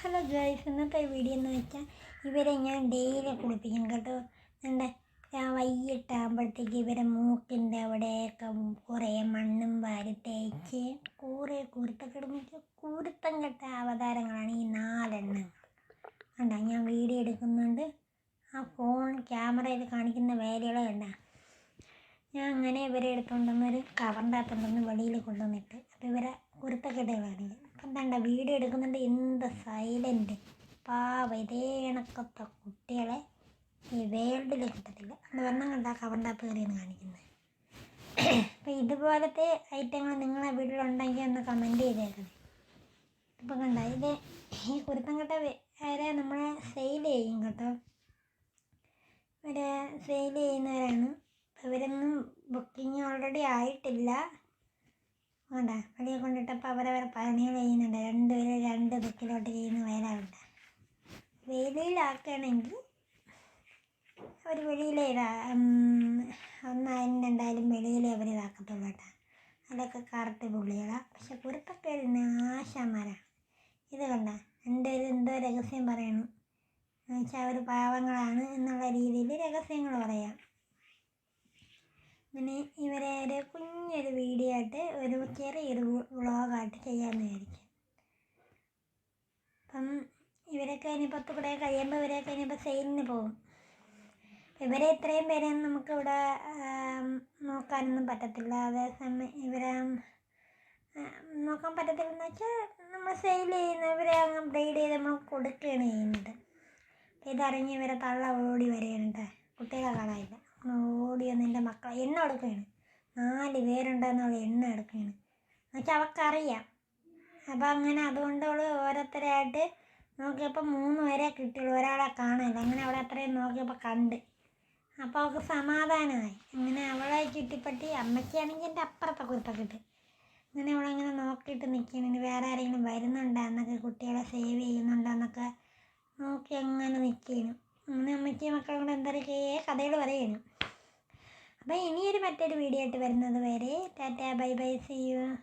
Hello girls ഇന്നത്തെ video എന്ന് വെച്ചാൽ ഇവരെ ഞാൻ ഡെയിലി കുളിപ്പിക്കും കേട്ടോ. എന്റെ വൈകിട്ടാകുമ്പോഴത്തേക്ക് ഇവരെ മൂക്കിന്റെ അവിടെയൊക്കെ കുറേ മണ്ണും വാരി തേച്ച് കുറേ കുരുത്തക്കെടും കുരുത്തം കെട്ട അവതാരങ്ങളാണ് ഈ നാലെണ്ണങ്ങൾ കണ്ട ഞാൻ വീഡിയോ എടുക്കുന്നുണ്ട്. ആ ഫോൺ ക്യാമറയിൽ കാണിക്കുന്ന വേലകളെ കണ്ട. ഞാൻ അങ്ങനെ ഇവരെ എടുത്തുകൊണ്ടുവന്നൊരു കവറിന്റെ അകത്തുണ്ടെന്ന് വെളിയിൽ കൊണ്ടുവന്നിട്ട് അപ്പോൾ ഇവരെ കുരുത്തക്കെട്ടുകൾ കാണിക്കും തണ്ട വീഡിയോ എടുക്കുന്നുണ്ട്. എന്ത് സൈലന്റ് പാവ. ഇതേ കണക്കത്തെ കുട്ടികളെ ഈ വേൾഡിൽ കിട്ടത്തില്ല. എന്ന് പറഞ്ഞാൽ കണ്ട കവർ ടാപ്പ് കയറിയെന്ന് കാണിക്കുന്നത് അപ്പം ഇതുപോലത്തെ ഐറ്റങ്ങൾ നിങ്ങളെ വീട്ടിലുണ്ടെങ്കിൽ ഒന്ന് കമന്റ് ചെയ്തേക്കണേ. ഇപ്പം കണ്ട ഇത് ഈ കുരുത്തം കെട്ട വരെ നമ്മളെ സെയിൽ ചെയ്യും കേട്ടോ. ഇവരെ സെയിൽ ചെയ്യുന്നവരാണ്. ഇവരൊന്നും ബുക്കിംഗ് ഓൾറെഡി ആയിട്ടില്ല. വേണ്ട വെളിയിൽ കൊണ്ടിട്ടപ്പോൾ അവരവരെ പണികൾ ചെയ്യുന്നുണ്ട്. രണ്ടുപേരും രണ്ട് ബുക്കിലോട്ട് ചെയ്യുന്ന വേലയുണ്ട് വെളിയിലാക്കുകയാണെങ്കിൽ അവർ വെളിയിലെ ഒന്നായാലും രണ്ടായാലും വെളിയിലേ അവർ ഇതാക്കത്തുള്ളൂ കേട്ടോ. അതൊക്കെ കറുത്ത് പുള്ളികളാണ് പക്ഷെ കുരുത്തക്കേട് നാശന്മാരാണ് ഇത് കണ്ട രണ്ടുപേരും എന്തോ രഹസ്യം പറയണു. എന്നുവെച്ചാൽ അവർ പാവങ്ങളാണ് എന്നുള്ള രീതിയിൽ രഹസ്യങ്ങൾ പറയാം. അങ്ങനെ ഇവരെ ഒരു കുഞ്ഞൊരു വീഡിയോ ആയിട്ട് ഒരു ചെറിയൊരു വ്ളോഗായിട്ട് ചെയ്യാമെന്ന് വിചാരിക്കും. അപ്പം ഇവരൊക്കെ ഇനിയിപ്പോൾ കൂടെ കഴിയുമ്പോൾ ഇവരൊക്കെ ഇനിയിപ്പോൾ സെയിലിന് പോകും. ഇവരെ ഇത്രയും പേരെ നമുക്കിവിടെ നോക്കാനൊന്നും പറ്റത്തില്ല. അതേസമയം ഇവരെ നോക്കാൻ പറ്റത്തില്ലെന്ന് വെച്ചാൽ നമ്മൾ സെയിൽ ചെയ്യുന്ന ഇവരെ അങ്ങ് ബ്രൈഡ് ചെയ്ത് നമ്മൾ കൊടുക്കുകയാണ് ചെയ്യുന്നത്. ഇതറിഞ്ഞ് ഇവരെ തള്ള ഓടി വരികയാണ് കുട്ടികളെ കാണാനില്ല. ഓടി വന്ന് എന്റെ മക്കളെ എണ്ണ എടുക്കുകയാണ് നാല് പേരുണ്ടെന്നുള്ള എണ്ണ എടുക്കുകയാണ്. എന്നുവെച്ചാൽ അവൾക്കറിയാം അപ്പോൾ അങ്ങനെ അതുകൊണ്ട് അവൾ ഓരോരുത്തരായിട്ട് നോക്കിയപ്പോൾ മൂന്ന് പേരെ കിട്ടിയുള്ളൂ. ഒരാളെ കാണാനില്ല. അങ്ങനെ അവളെ അത്രയും നോക്കിയപ്പോൾ കണ്ട്. അപ്പോൾ അവൾക്ക് സമാധാനമായി. അങ്ങനെ അവളെ ചുറ്റിപ്പറ്റി അമ്മയ്ക്കാണെങ്കിൽ എന്റെ അപ്പുറത്തെ കുരുത്തൊക്കെ അങ്ങനെ അവളങ്ങനെ നോക്കിയിട്ട് നിൽക്കുകയാണ്. വേറെ ആരെങ്കിലും വരുന്നുണ്ടോ? എന്നൊക്കെ കുട്ടികളെ സേവ് ചെയ്യുന്നുണ്ടോ? എന്നൊക്കെ നോക്കി അങ്ങനെ നിൽക്കുകയാണ്. അങ്ങനെ അമ്മയ്ക്കും മക്കളും കൂടെ എന്തൊക്കെ കഥകൾ പറയുന്നു അപ്പോൾ ഇനിയൊരു മറ്റൊരു വീഡിയോ ആയിട്ട് വരുന്നത് വരെ tata bye bye see you